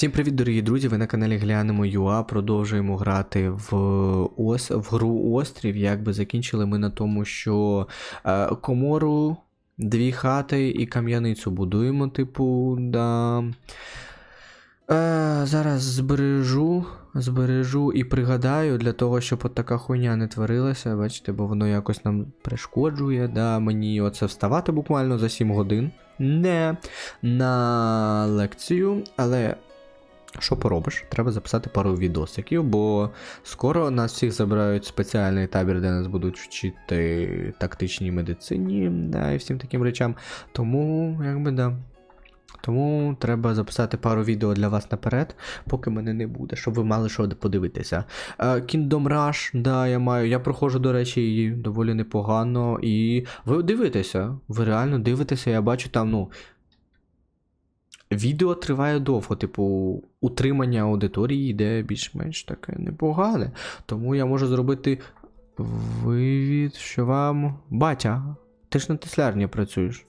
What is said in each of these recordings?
Всім привіт, дорогі друзі! Ви на каналі Глянемо ЮА. Продовжуємо грати в ос... в гру Острів. Якби закінчили ми на тому, що е, комору, дві хати і кам'яницю будуємо, типу, да. Е, зараз збережу, збережу і пригадаю для того, щоб от така хуйня не творилася, бачите, бо воно якось нам перешкоджує. Да, мені оце вставати буквально за 7 годин. Не на лекцію, але що поробиш? Треба записати пару відосиків, бо скоро нас всіх забирають спеціальний табір, де нас будуть вчити тактичній медицині, да, і всім таким речам. Тому, якби да. Тому треба записати пару відео для вас наперед, поки мене не буде, щоб ви мали що подивитися. Е, Kingdom Rush, да, я маю. Я проходжу, до речі, її доволі непогано. І ви дивитеся, ви реально дивитеся, я бачу там, ну. Відео триває довго, типу, утримання аудиторії йде більш-менш таке непогане. Тому я можу зробити вивід, що вам. Батя, ти ж на теслярні працюєш.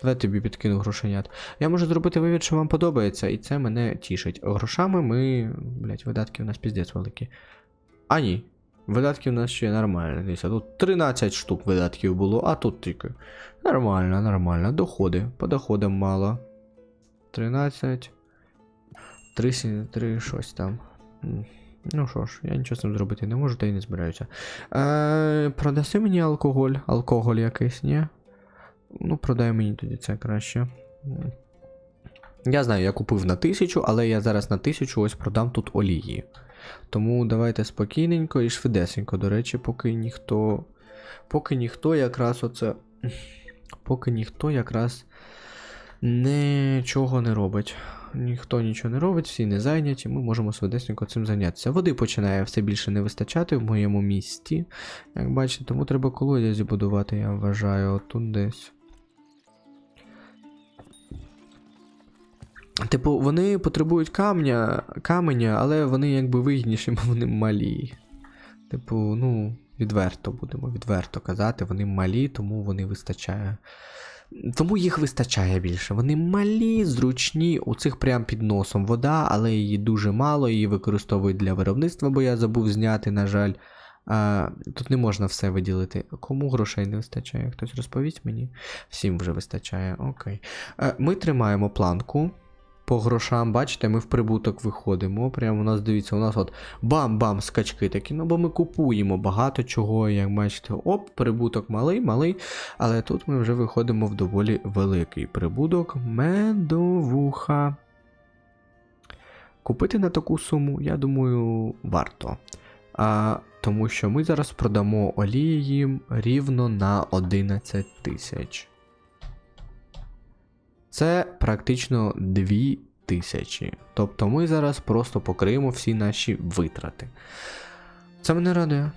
Давай тобі підкину грошенят. Я можу зробити вивід, що вам подобається, і це мене тішить. Грошами ми. Блять, видатки у нас піздець великі. А ні. Видатки у нас ще нормально. Дивіться, тут 13 штук видатків було, а тут тільки. Нормально, нормально. Доходи. По доходам мало. 13. 3, 3 щось там. Ну що ж, я нічого з цим зробити не можу, та й не збираюся. Е, продаси мені алкоголь. Алкоголь якийсь, ні? Ну, продай мені тоді це краще. Я знаю, я купив на тисячу, але я зараз на тисячу ось продам тут олії. Тому давайте спокійненько і швидесенько, до речі, поки ніхто. Поки ніхто якраз оце. Поки ніхто якраз нічого не робить. Ніхто нічого не робить, всі не зайняті, ми можемо швидесенько цим зайнятися. Води починає все більше не вистачати в моєму місті. Як бачите, тому треба колодязі будувати, я вважаю, отут десь. Типу, вони потребують камня, каменя, але вони якби вигідніші, бо вони малі. Типу, ну, відверто будемо відверто казати, вони малі, тому вони вистачає. Тому їх вистачає більше. Вони малі, зручні, у цих прям під носом вода, але її дуже мало, її використовують для виробництва, бо я забув зняти, на жаль. А, Тут не можна все виділити. Кому грошей не вистачає? Хтось розповість мені? Всім вже вистачає. Окей. А, ми тримаємо планку. По грошам, бачите, ми в прибуток виходимо. Прямо у нас дивіться, у нас от бам-бам скачки такі. Ну, бо ми купуємо багато чого, як бачите, оп, прибуток малий, малий. Але тут ми вже виходимо в доволі великий прибуток. Медовуха. Купити на таку суму, я думаю, варто. А, Тому що ми зараз продамо олії їм рівно на 11 тисяч. Це практично 2 тисячі. Тобто ми зараз просто покриємо всі наші витрати. Це мене радує.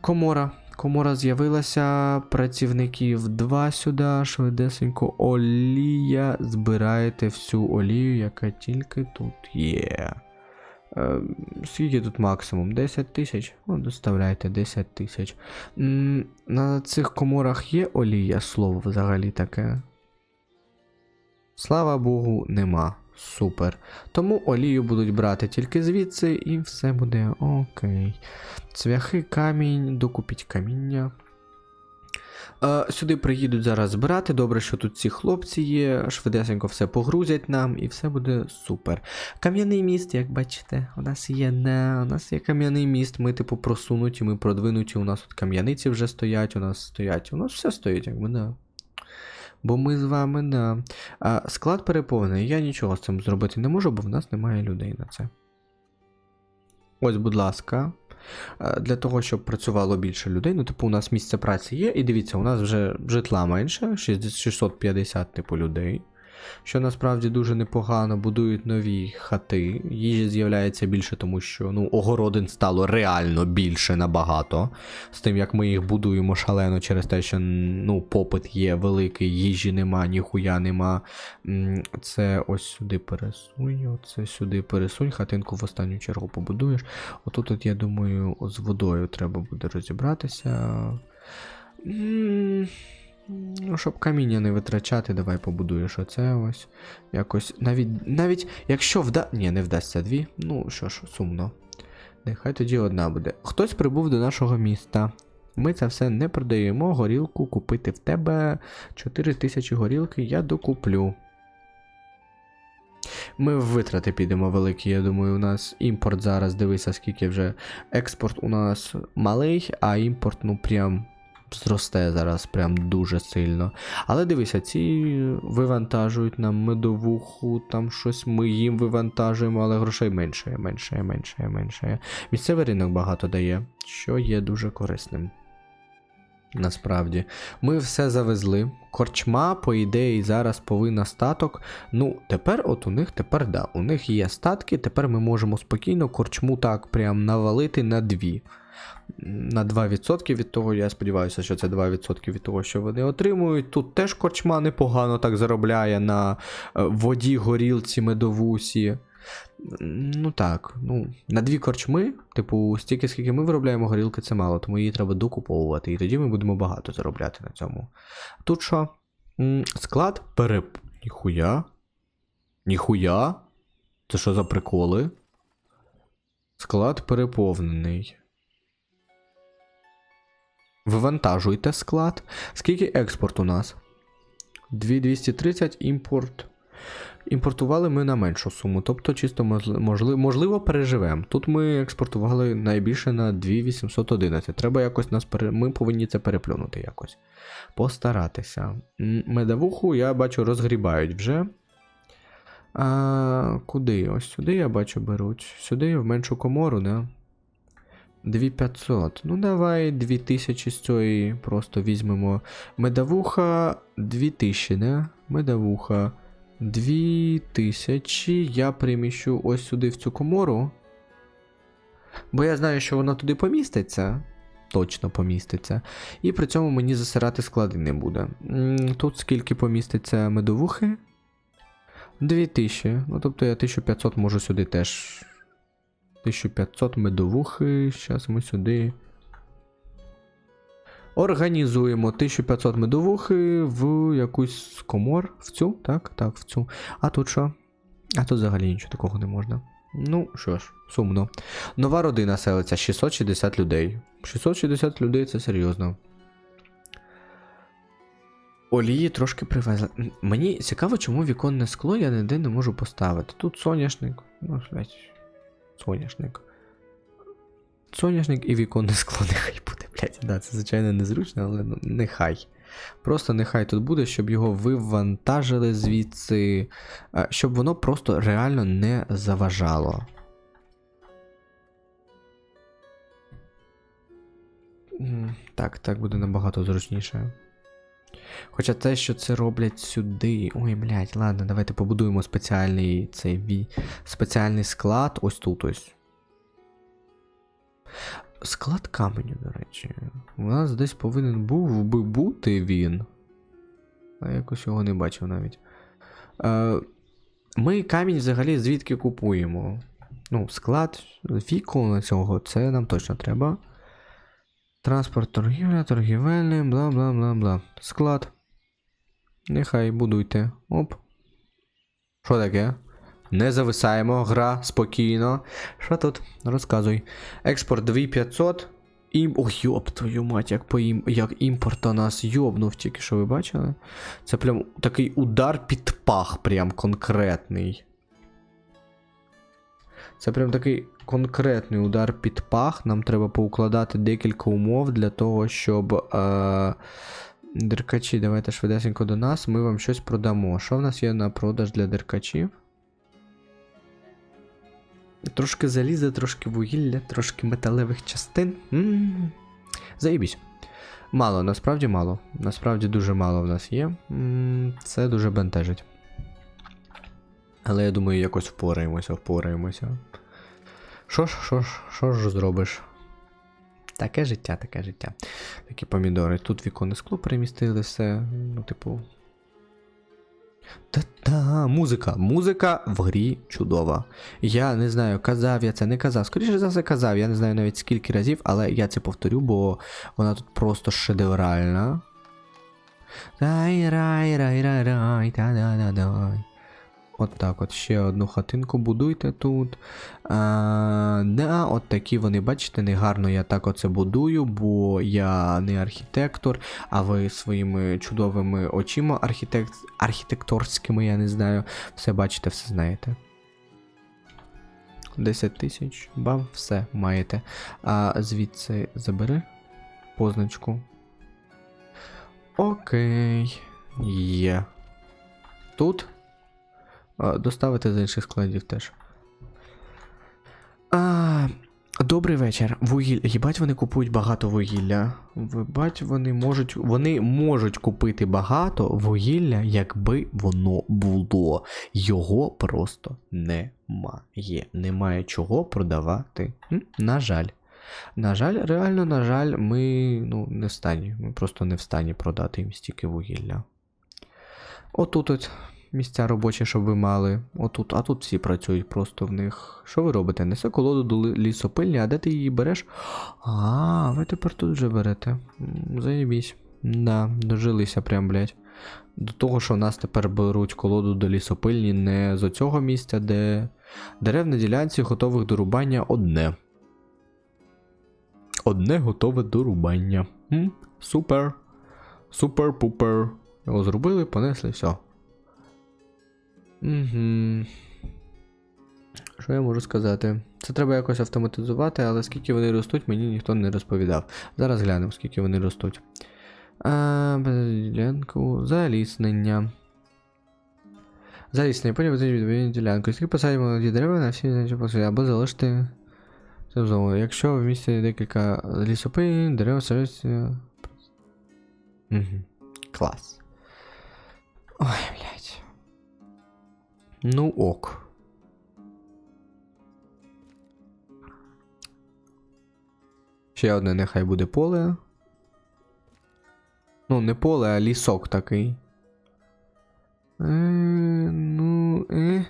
Комора. Комора з'явилася, працівників 2 сюди, швидесенько олія. Збираєте всю олію, яка тільки тут є. Е, скільки тут максимум? 10 тисяч? Ну, доставляйте 10 тисяч. На цих коморах є олія, слово взагалі таке. Слава Богу, нема. Супер. Тому олію будуть брати тільки звідси, і все буде окей. Цвяхи, камінь, докупіть каміння. Е, сюди приїдуть зараз збирати. Добре, що тут ці хлопці є, швидесенько все погрузять нам, і все буде супер. Кам'яний міст, як бачите, у нас є не, у нас є кам'яний міст, ми, типу, просунуті, ми продвинуті. У нас тут кам'яниці вже стоять, у нас стоять, у нас все стоїть, якби да. Бо ми з вами, да. А, склад переповнений. Я нічого з цим зробити не можу, бо в нас немає людей на це. Ось, будь ласка. Для того, щоб працювало більше людей. Ну, типу, у нас місце праці є, і дивіться, у нас вже житла менше, 650 типу людей. Що насправді дуже непогано, будують нові хати. Їжі з'являється більше, тому що ну, огородин стало реально більше набагато. З тим, як ми їх будуємо шалено через те, що ну, попит є великий, їжі нема, ніхуя нема. Це ось сюди пересунь, оце сюди пересунь, хатинку в останню чергу побудуєш. Отут, от, я думаю, з водою треба буде розібратися. Щоб каміння не витрачати, давай побудуєш оце ось. Якось. Навіть навіть якщо вда. Ні, не вдасться дві. Ну що ж, сумно. Нехай тоді одна буде. Хтось прибув до нашого міста. Ми це все не продаємо. Горілку купити в тебе 4 тисячі горілки я докуплю. Ми в витрати підемо великі, я думаю, у нас імпорт зараз, дивися, скільки вже експорт у нас малий, а імпорт, ну прям зросте зараз, прям дуже сильно. Але дивися, ці вивантажують нам медовуху, там щось ми їм вивантажуємо, але грошей менше, менше, менше, менше. Місцевий ринок багато дає, що є дуже корисним. Насправді, ми все завезли. Корчма, по ідеї, зараз повинна статок. Ну, тепер, от у них тепер да, у них є статки, тепер ми можемо спокійно корчму так прям навалити на дві. На 2% від того, я сподіваюся, що це 2% від того, що вони отримують. Тут теж корчма непогано так заробляє на е, воді, горілці, медовусі. Ну так, ну, на дві корчми, типу, стільки, скільки ми виробляємо горілки, це мало, тому її треба докуповувати, і тоді ми будемо багато заробляти на цьому. Тут що? Склад переп. Ніхуя. Ніхуя. Це що за приколи? Склад переповнений. Вивантажуйте склад. Скільки експорт у нас? 2230 імпорт. Імпортували ми на меншу суму, тобто чисто можливо, можливо переживемо. Тут ми експортували найбільше на 2811. Треба якось нас пере... Ми повинні це переплюнути якось. Постаратися. Медовуху, я бачу, розгрібають вже. А, Куди? Ось сюди я бачу беруть. Сюди в меншу комору, да? 2500. Ну, давай 2000 з цієї просто візьмемо. Медовуха 2000, не? Медовуха 2000. Я приміщу ось сюди в цю комору. Бо я знаю, що воно туди поміститься. Точно поміститься. І при цьому мені засирати склади не буде. Тут скільки поміститься медовухи? 2000. Ну, тобто я 1500 можу сюди теж 1500 медовухи. Зараз ми сюди. Організуємо 1500 медовухи в якусь комор. В цю, так, так, в цю. А тут що? А тут взагалі нічого такого не можна. Ну, що ж, сумно. Нова родина селиться 660 людей. 660 людей це серйозно. Олії трошки привезли. Мені цікаво, чому віконне скло я ніде не можу поставити. Тут соняшник. Ну, блядь, соняшник. Соняшник і віконне скло нехай буде, блядь. Да, це звичайно незручно, але ну, нехай. Просто нехай тут буде, щоб його вивантажили звідси, е, щоб воно просто реально не заважало. Так, так буде набагато зручніше. Хоча те, що це роблять сюди. Ой, блядь, ладно, давайте побудуємо спеціальний цей ві... спеціальний склад ось тут ось. Склад каменю, до речі. У нас десь повинен був би бути він. А якось його не бачив навіть. Е, ми камінь взагалі звідки купуємо? Ну, склад віку цього, це нам точно треба. Транспорт, торгівля, торгівельний, бла бла бла бла. Склад. Нехай будуйте. Оп. Що таке? Не зависаємо, гра спокійно. Що тут? Розказуй. Експорт 2500. Ім... Ой, йоп, твою мать, як, по ім... як імпорт у нас йобнув, тільки що ви бачили? Це прям такий удар під пах, прям конкретний. Це прям такий конкретний удар під пах. Нам треба поукладати декілька умов для того, щоб. Е... Деркачі, давайте швидесенько до нас. Ми вам щось продамо. Що в нас є на продаж для деркачів? Трошки заліза, трошки вугілля, трошки металевих частин. М-м-м. Заїбісь. Мало, насправді мало. Насправді дуже мало в нас є. М, Це дуже бентежить. Але я думаю, якось впораємося, впораємося. Що ж, що ж, що ж зробиш? Таке життя, таке життя. Такі помідори. Тут віконне скло перемістили все. Ну, типу. Та-та, музика. Музика в грі чудова. Я не знаю, казав я це, не казав. Скоріше за все казав, я не знаю навіть скільки разів, але я це повторю, бо вона тут просто шедевральна. Рай, рай, От так от ще одну хатинку будуйте тут. А, да, от такі вони, бачите, негарно я так оце будую, бо я не архітектор, а ви своїми чудовими очима архітект... архітекторськими, я не знаю, все бачите, все знаєте. 10 тисяч, бам, все маєте. А звідси забери позначку. Окей. Є. Тут. Доставити з інших складів теж. А, добрий вечір. Вугілля. Їбать, вони купують багато вугілля. Вибать, вони можуть. Вони можуть купити багато вугілля, якби воно було. Його просто немає. Немає чого продавати. На жаль. На жаль, реально, на жаль, ми ну, не в стані. Ми просто не в стані продати їм стільки вугілля. Отут от місця робочі, щоб ви мали. Отут, а тут всі працюють просто в них. Що ви робите? Несе колоду до лісопильні, а де ти її береш? А, ви тепер тут вже берете. Заєбісь. Да, дожилися прям, блядь. До того, що в нас тепер беруть колоду до лісопильні не з оцього місця, де дерев на ділянці готових до рубання одне. Одне готове до рубання. М? Супер. Супер-пупер. Його зробили, понесли, все. Угу. Що я можу сказати? Це треба якось автоматизувати, але скільки вони ростуть, мені ніхто не розповідав. Зараз глянемо, скільки вони ростуть. Ділянку. Заліснення. Заліснення, потім відповідну ділянку. Скільки посадимо молоді дерева на всі значні посади, або залишити це зону. Якщо в місті декілька лісопиль, дерева садяться. Угу. Клас. Ой, блядь. Ну ок. Ще одне нехай буде поле. Ну, не поле, а лісок такий. Е, ну, е.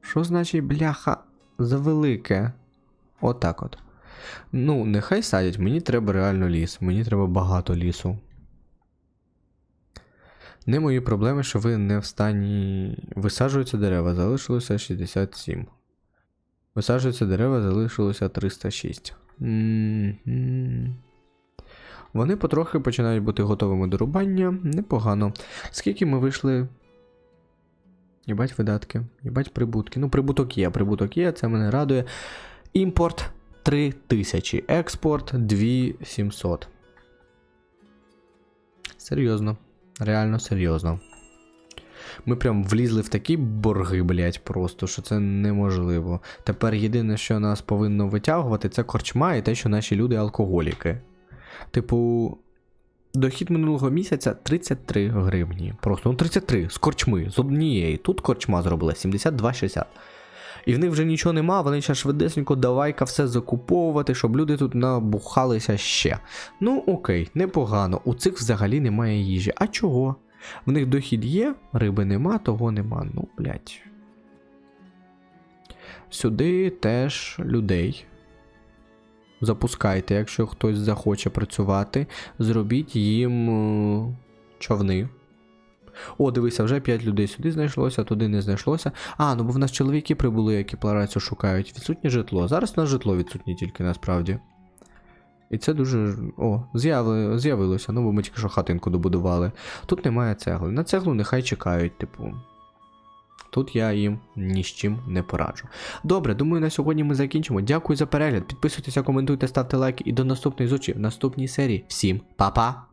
Що значить бляха завелике? Отак от. Ну, нехай садять, мені треба реально ліс, мені треба багато лісу. Не мої проблеми, що ви не в стані. Висаджуються дерева, залишилося 67. Висаджуються дерева, залишилося 306. М-м. Вони потрохи починають бути готовими до рубання. Непогано. Скільки ми вийшли. Їбать видатки, їбать прибутки. Ну, прибуток є, прибуток є, це мене радує. Імпорт 3000, експорт 2700. Серйозно. Реально серйозно. Ми прям влізли в такі борги, блять, просто, що це неможливо. Тепер єдине, що нас повинно витягувати, це корчма і те, що наші люди алкоголіки. Типу, дохід минулого місяця 33 гривні. Просто ну 33 з корчми, з однієї. Тут корчма зробила 72,60. І в них вже нічого нема, вони ще швидесенько давай-ка все закуповувати, щоб люди тут набухалися ще. Ну окей, непогано. У цих взагалі немає їжі. А чого? В них дохід є, риби нема, того нема. Ну, блядь. Сюди теж людей. Запускайте, якщо хтось захоче працювати, зробіть їм е, човни. О, дивися, вже 5 людей сюди знайшлося, туди не знайшлося. А, ну бо в нас чоловіки прибули, які пларацію шукають. Відсутнє житло. Зараз у нас житло відсутнє тільки насправді. І це дуже. О, з'яви... з'явилося, ну бо ми тільки що хатинку добудували. Тут немає цегли. На цеглу нехай чекають, типу. Тут я їм ні з чим не пораджу. Добре, думаю, на сьогодні ми закінчимо. Дякую за перегляд. Підписуйтеся, коментуйте, ставте лайки і до наступної зустрічі в наступній серії. Всім па-па!